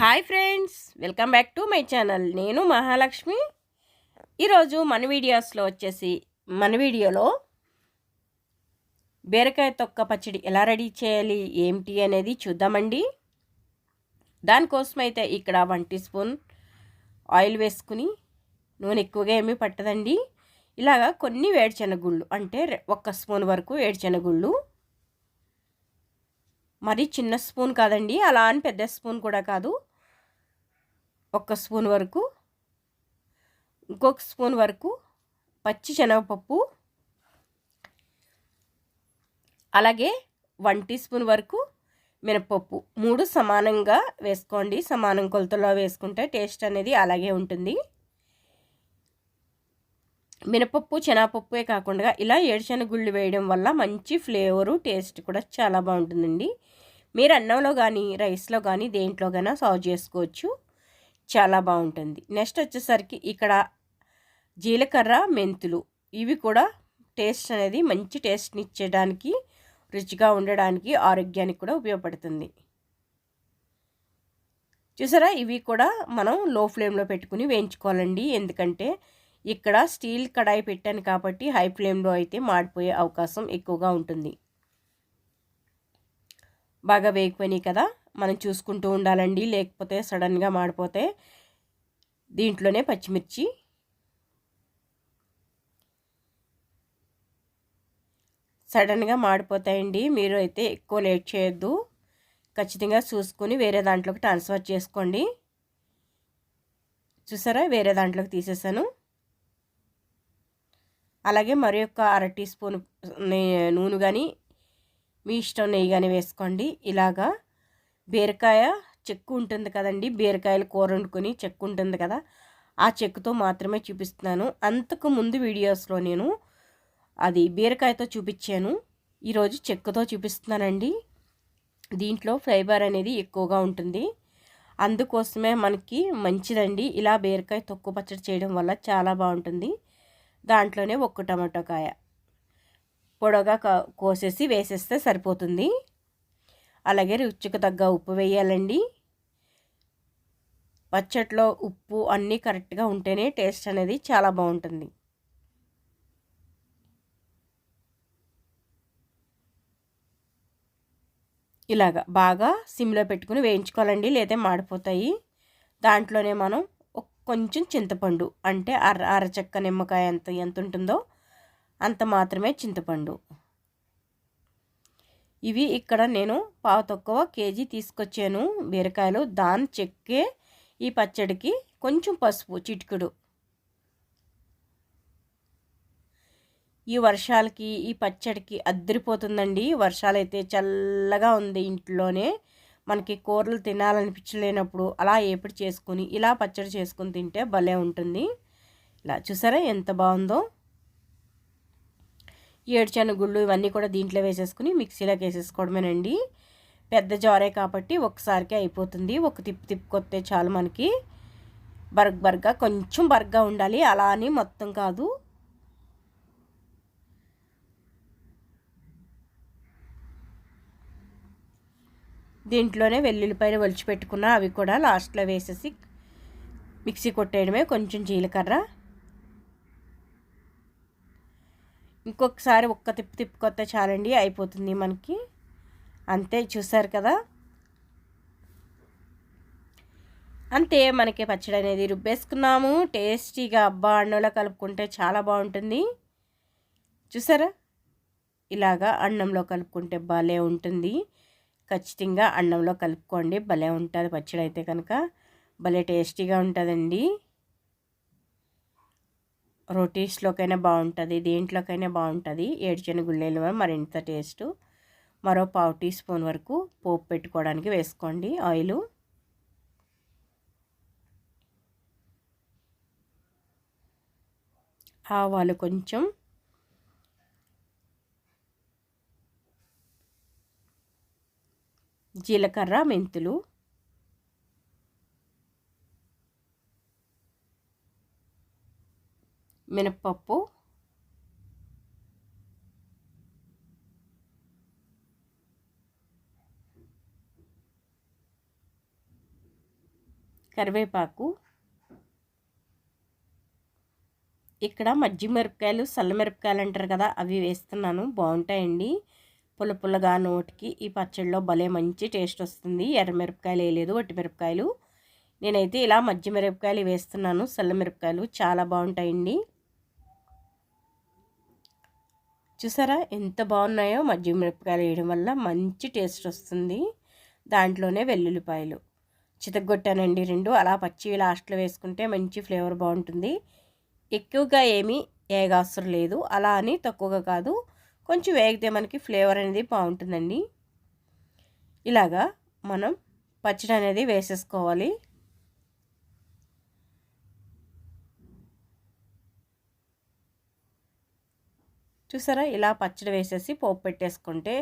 Hi friends welcome back to my channel. నేను మహాలక్ష్మి. ఈరోజు మన వీడియోస్లో వచ్చేసి మన వీడియోలో బీరకాయ తొక్క పచ్చడి ఎలా రెడీ చేయాలి ఏమిటి అనేది చూద్దామండి. దానికోసం అయితే ఇక్కడ వన్ టీ స్పూన్ ఆయిల్ వేసుకుని నూనె ఎక్కువగా ఏమీ పట్టదండి. ఇలాగా కొన్ని వేడిచెనగుళ్ళు అంటే ఒక్క స్పూన్ వరకు వేడిచెనగుళ్ళు మరి చిన్న స్పూన్ కాదండి అలా అని పెద్ద స్పూన్ కూడా కాదు. ఒక్క స్పూన్ వరకు ఇంకొక స్పూన్ వరకు పచ్చి శనగపప్పు అలాగే వన్ టీ స్పూన్ వరకు మినపప్పు. మూడు సమానంగా వేసుకోండి సమానం కొలతలో వేసుకుంటే టేస్ట్ అనేది అలాగే ఉంటుంది. మినపప్పు శనగపప్పుే కాకుండా ఇలా ఏడుశనగుళ్ళు వేయడం వల్ల మంచి ఫ్లేవరు టేస్ట్ కూడా చాలా బాగుంటుందండి. మీరు అన్నంలో కానీ రైస్లో కానీ దేంట్లో కానీ సర్వ్ చేసుకోవచ్చు. చాలా బాగుంటుంది. నెక్స్ట్ వచ్చేసరికి ఇక్కడ జీలకర్ర మెంతులు. ఇవి కూడా టేస్ట్ అనేది మంచి టేస్ట్ని ఇచ్చేయడానికి రుచిగా ఉండడానికి ఆరోగ్యానికి కూడా ఉపయోగపడుతుంది. చూసారా? ఇవి కూడా మనం లో ఫ్లేమ్లో పెట్టుకుని వేయించుకోవాలండి. ఎందుకంటే ఇక్కడ స్టీల్ కడాయి పెట్టాను కాబట్టి హై ఫ్లేమ్లో అయితే మాడిపోయే అవకాశం ఎక్కువగా ఉంటుంది. బాగా వేగిపోయినాయి కదా మనం చూసుకుంటూ ఉండాలండి. లేకపోతే సడన్గా మాడిపోతే దీంట్లోనే పచ్చిమిర్చి. సడన్గా మాడిపోతాయండి. మీరు అయితే ఎక్కువ లేట్ చేయొద్దు. ఖచ్చితంగా చూసుకొని వేరే దాంట్లోకి ట్రాన్స్ఫర్ చేసుకోండి. చూసారా? వేరే దాంట్లోకి తీసేసాను. అలాగే మరి యొక్క అర టీ స్పూన్ నూనె కానీ మీ ఇష్టం నెయ్యి కానీ వేసుకోండి. ఇలాగా బీరకాయ చెక్కు ఉంటుంది కదండి. బీరకాయలు కూర వండుకొని చెక్కు ఉంటుంది కదా. ఆ చెక్కుతో మాత్రమే చూపిస్తున్నాను. అంతకు ముందు వీడియోస్లో నేను అది బీరకాయతో చూపించాను. ఈరోజు చెక్కుతో చూపిస్తున్నానండి. దీంట్లో ఫైబర్ అనేది ఎక్కువగా ఉంటుంది. అందుకోసమే మనకి మంచిదండి. ఇలా బీరకాయ తొక్కు పచ్చడి చేయడం వల్ల చాలా బాగుంటుంది. దాంట్లోనే ఒక్క టమాటో కాయ. పొడవుగా కోసేసి వేసేస్తే సరిపోతుంది. అలాగే రుచికి తగ్గ ఉప్పు వేయాలండి. పచ్చట్లో ఉప్పు అన్నీ కరెక్ట్గా ఉంటేనే టేస్ట్ అనేది చాలా బాగుంటుంది. ఇలాగ బాగా సిమ్లో పెట్టుకుని వేయించుకోవాలండి లేదా మాడిపోతాయి. దాంట్లోనే మనం కొంచెం చింతపండు అంటే అర అరచక్క నిమ్మకాయ ఎంత ఎంత ఉంటుందో అంత మాత్రమే చింతపండు. ఇవి ఇక్కడ నేను పావు తక్కువ కేజీ తీసుకొచ్చాను. బీరకాయలు దాని చెక్కే ఈ పచ్చడికి కొంచెం పసుపు చిటికుడు. ఈ వర్షాలకి ఈ పచ్చడికి అద్దరిపోతుందండి. వర్షాలు అయితే చల్లగా ఉంది ఇంట్లోనే. మనకి కూరలు తినాలనిపించలేనప్పుడు అలా ఏపిడి చేసుకుని ఇలా పచ్చడి చేసుకుని తింటే భలే ఉంటుంది. ఇలా చూసారా ఎంత బాగుందో? ఏడుచన్న గుళ్ళు ఇవన్నీ కూడా దీంట్లో వేసేసుకుని మిక్సీలోకి వేసేసుకోవడమేనండి. పెద్ద జారే కాబట్టి ఒకసారికి అయిపోతుంది. ఒక తిప్పు తిప్పుకొస్తే చాలు మనకి. బర్గ్ బర్గా కొంచెం బర్గా ఉండాలి. అలా అని మొత్తం కాదు. దీంట్లోనే వెల్లుల్లిపాయలు ఒలిచి పెట్టుకున్న అవి కూడా లాస్ట్లో వేసేసి మిక్సీ కొట్టేయడమే. కొంచెం జీలకర్ర ఇంకొకసారి ఒక్క తిప్పు తిప్పుకొస్తే చాలండి అయిపోతుంది మనకి. అంతే చూసారు కదా? అంతే మనకి పచ్చడి అనేది రుబ్బేసుకున్నాము. టేస్టీగా అబ్బా అన్నంలో కలుపుకుంటే చాలా బాగుంటుంది. చూసారా? ఇలాగా అన్నంలో కలుపుకుంటే భలే ఉంటుంది. ఖచ్చితంగా అన్నంలో కలుపుకోండి భలే ఉంటుంది పచ్చడి అయితే కనుక. భలే టేస్టీగా ఉంటుందండి. రోటీస్లోకైనా బాగుంటుంది దేంట్లోకైనా బాగుంటుంది ఏడుచని గుళ్ళేలు మరింత టేస్ట్. మరో పావు టీ స్పూన్ వరకు పోపు పెట్టుకోవడానికి వేసుకోండి. ఆయిల్. ఆవాలు కొంచెం. జీలకర్ర మెంతులు. మినప్పప్పు కరివేపాకు. ఇక్కడ మజ్జి మిరపకాయలు సల్ల మిరపకాయలు అంటారు కదా అవి వేస్తున్నాను. బాగుంటాయండి. పుల్ల పుల్లగా నోటికి ఈ పచ్చడిలో భలే మంచి టేస్ట్ వస్తుంది. ఎర్ర మిరపకాయలు వేయలేదు వట్టి మిరపకాయలు. నేనైతే ఇలా మజ్జి మిరపకాయలు వేస్తున్నాను సల్ల మిరపకాయలు. చాలా బాగుంటాయండి. చూసారా? ఎంత బాగున్నాయో మజ్జిగ మిరపకాయలు వేయడం వల్ల మంచి టేస్ట్ వస్తుంది. దాంట్లోనే వెల్లుల్లిపాయలు. చితగొట్టానండి రెండు. అలా పచ్చి లాస్ట్లో వేసుకుంటే మంచి ఫ్లేవర్ బాగుంటుంది. ఎక్కువగా ఏమీ ఏగాసరం లేదు. అలా అని తక్కువగా కాదు. కొంచెం వేగితే మనకి ఫ్లేవర్ అనేది బాగుంటుందండి. ఇలాగా మనం పచ్చడి అనేది వేసేసుకోవాలి. చూసారా? ఇలా పచ్చడి వేసేసి పోపు పెట్టేసుకుంటే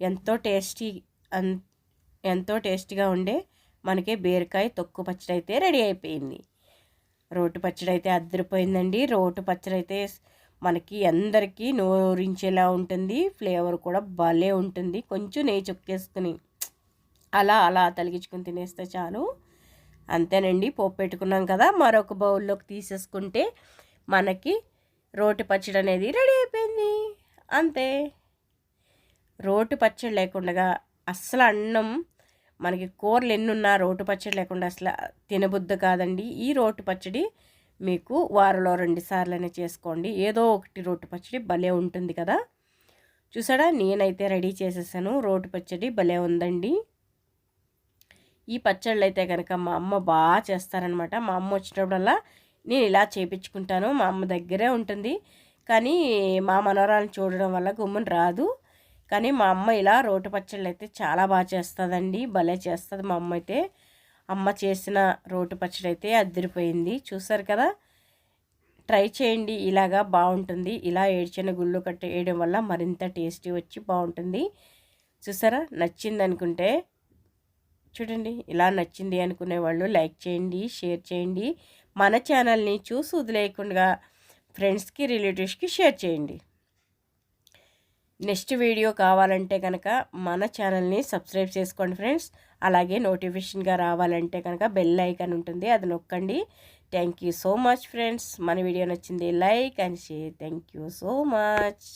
ఎంతో టేస్టీ ఎంతో టేస్టీగా ఉండే మనకి బీరకాయ తొక్కు పచ్చడి అయితే రెడీ అయిపోయింది. రోటు పచ్చడి అయితే అద్దరిపోయిందండి. రోటు పచ్చడి అయితే మనకి అందరికీ నోరించేలా ఉంటుంది. ఫ్లేవర్ కూడా భలే ఉంటుంది. కొంచెం నెయ్యి చొక్కేసుకుని అలా అలా తలిగించుకుని తినేస్తే చాలు. అంతేనండి. పోపు పెట్టుకున్నాం కదా మరొక బౌల్లోకి తీసేసుకుంటే మనకి రోటి పచ్చడి అనేది రెడీ అయిపోయింది. అంతే. రోటు పచ్చడి లేకుండా అస్సలు అన్నం మనకి కూరలు ఎన్నున్నా రోటు పచ్చడి లేకుండా అసలు తినబుద్ధి కాదండి. ఈ రోటు పచ్చడి మీకు వారంలో రెండు సార్లనే చేసుకోండి. ఏదో ఒకటి రోటు పచ్చడి భలే ఉంటుంది కదా. చూసాడా? నేనైతే రెడీ చేసేసాను. రోటు పచ్చడి భలే ఉందండి. ఈ పచ్చళ్ళు అయితే కనుక మా అమ్మ బాగా చేస్తారనమాట మా అమ్మ వచ్చినప్పుడల్లా నేను ఇలా చేపించుకుంటాను. మా అమ్మ దగ్గరే ఉంటుంది. కానీ మా మనవరాలను చూడడం వల్ల గుమ్మని రాదు. కానీ మా అమ్మ ఇలా రోటి పచ్చళ్ళు అయితే చాలా బాగా చేస్తుందండి. భలే చేస్తుంది మా అమ్మ అయితే. అమ్మ చేసిన రోటి పచ్చడి అయితే అద్దరిపోయింది. చూసారు కదా? ట్రై చేయండి. ఇలాగా బాగుంటుంది. ఇలా ఏడ్చిన గుళ్ళు కట్టి వేయడం వల్ల మరింత టేస్టీ వచ్చి బాగుంటుంది. చూసారా? నచ్చింది అనుకుంటే చూడండి. ఇలా నచ్చింది అనుకునే వాళ్ళు లైక్ చేయండి షేర్ చేయండి. మన ఛానల్ని చూసి వదిలేయకుండా ఫ్రెండ్స్కి రిలేటివ్స్కి షేర్ చేయండి. నెక్స్ట్ వీడియో కావాలంటే కనుక మన ఛానల్ని సబ్స్క్రైబ్ చేసుకోండి ఫ్రెండ్స్. అలాగే నోటిఫికేషన్గా రావాలంటే కనుక బెల్ ఐకాన్ ఉంటుంది అది నొక్కండి. Thank you so much friends. మన వీడియో నచ్చింది like and share. Thank you so much.